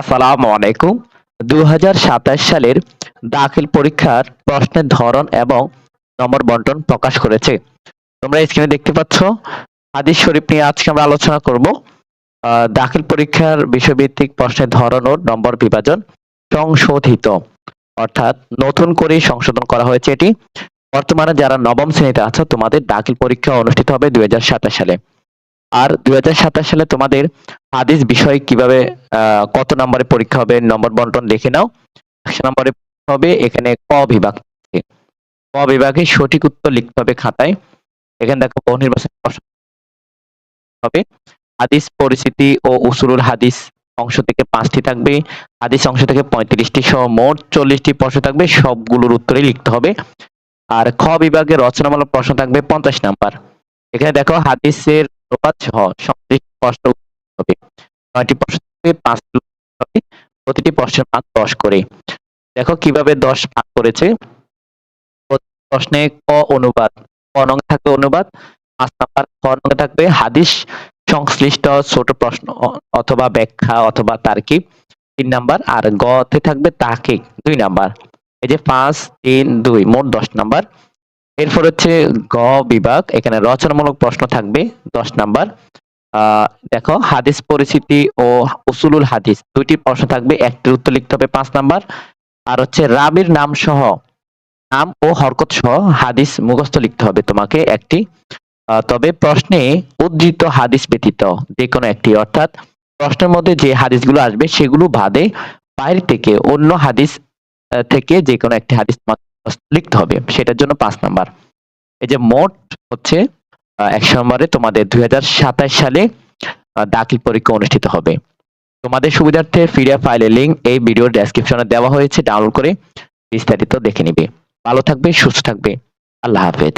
আসসালামু আলাইকুম। দুই হাজার সাতাশ সালের দাখিল পরীক্ষার প্রশ্নের ধরন এবং নম্বর বন্টন প্রকাশ করেছে। তোমরা স্ক্রিনে দেখতে পাচ্ছ, হাদিস শরীফ নিয়ে আজকে আমরা আলোচনা করব। দাখিল পরীক্ষার বিষয়ভিত্তিক প্রশ্নের ধরন ও নম্বর বিভাজন সংশোধিত। অর্থাৎ নতুন করে সংশোধন করা হয়েছে এটি। বর্তমানে যারা নবম শ্রেণীতে আছো, তোমাদের দাখিল পরীক্ষা অনুষ্ঠিত হবে দুই হাজার সাতাশ সালে। আর দু হাজার সাতাশ সালে তোমাদের হাদিস বিষয় কীভাবে কত নম্বরে পরীক্ষা হবে, নম্বর বন্টন দেখে নাও। একশো নম্বরে হবে, এখানে ক বিভাগ ক বিভাগে সঠিক উত্তর লিখতে হবে খাতায়। এখানে দেখো বহু নির্বাচন প্রশ্ন হবে। হাদিস পরিস্থিতি ও উসুলুল হাদিস অংশ থেকে পাঁচটি থাকবে। হাদিস অংশ থেকে পঁয়ত্রিশটি সহ মোট চল্লিশটি প্রশ্ন থাকবে, সবগুলোর উত্তরই লিখতে হবে। আর খ বিভাগে রচনামূলক প্রশ্ন থাকবে পঞ্চাশ নাম্বার। এখানে দেখো হাদিসের অনুপাত সহ সংশ্লিষ্ট প্রশ্ন হবে। নয়টি প্রশ্ন পাঁচটি উত্তর হবে। প্রতিটি প্রশ্নের মান দশ করে। দেখো কীভাবে দশ ভাগ করেছে। প্রশ্নে ক অনুবাদ। ক নং থাকবে অনুবাদ। পাঁচ নাম্বার খ নং থাকবে হাদিস। সংশ্লিষ্ট ছোট প্রশ্ন অথবা ব্যাখ্যা অথবা তার্কিব। তিন নাম্বার আর গ থাকবে তাহকিক। দুই নাম্বার। এই যে পাঁচ, তিন, দুই, মোট দশ নাম্বার। এরপর হচ্ছে গ বিভাগ, এখানে রচনামূলক প্রশ্ন থাকবে, দশ নাম্বার। দেখো, হাদিস পরিচিতি ও উসুলুল হাদিস, দুইটি প্রশ্ন থাকবে, একটির উত্তর লিখতে হবে পাঁচ নাম্বার। আর হচ্ছে রাবির নাম সহ, নাম ও হরকত সহ হাদিস মুখস্থ লিখতে হবে তোমাকে একটি। তবে প্রশ্নে উদ্ধৃত হাদিস ব্যতীত যে কোনো একটি, অর্থাৎ প্রশ্নের মধ্যে যে হাদিসগুলো আসবে সেগুলো বাদে বাইরে থেকে অন্য হাদিস থেকে যে কোনো একটি হাদিস তোমাকে লিখতে হবে, সেটার জন্য পাঁচ নাম্বার। এই যে মোট হচ্ছে একশো নম্বরে তোমাদের দু হাজার সাতাশ সালে দাখিল পরীক্ষা অনুষ্ঠিত হবে। তোমাদের সুবিধার্থে ফিডিয়া ফাইলের লিঙ্ক এই ভিডিওর ডেসক্রিপশনে দেওয়া হয়েছে ডাউনলোড করে বিস্তারিত দেখে নিবে। ভালো থাকবে, সুস্থ থাকবে। আল্লাহ হাফেজ।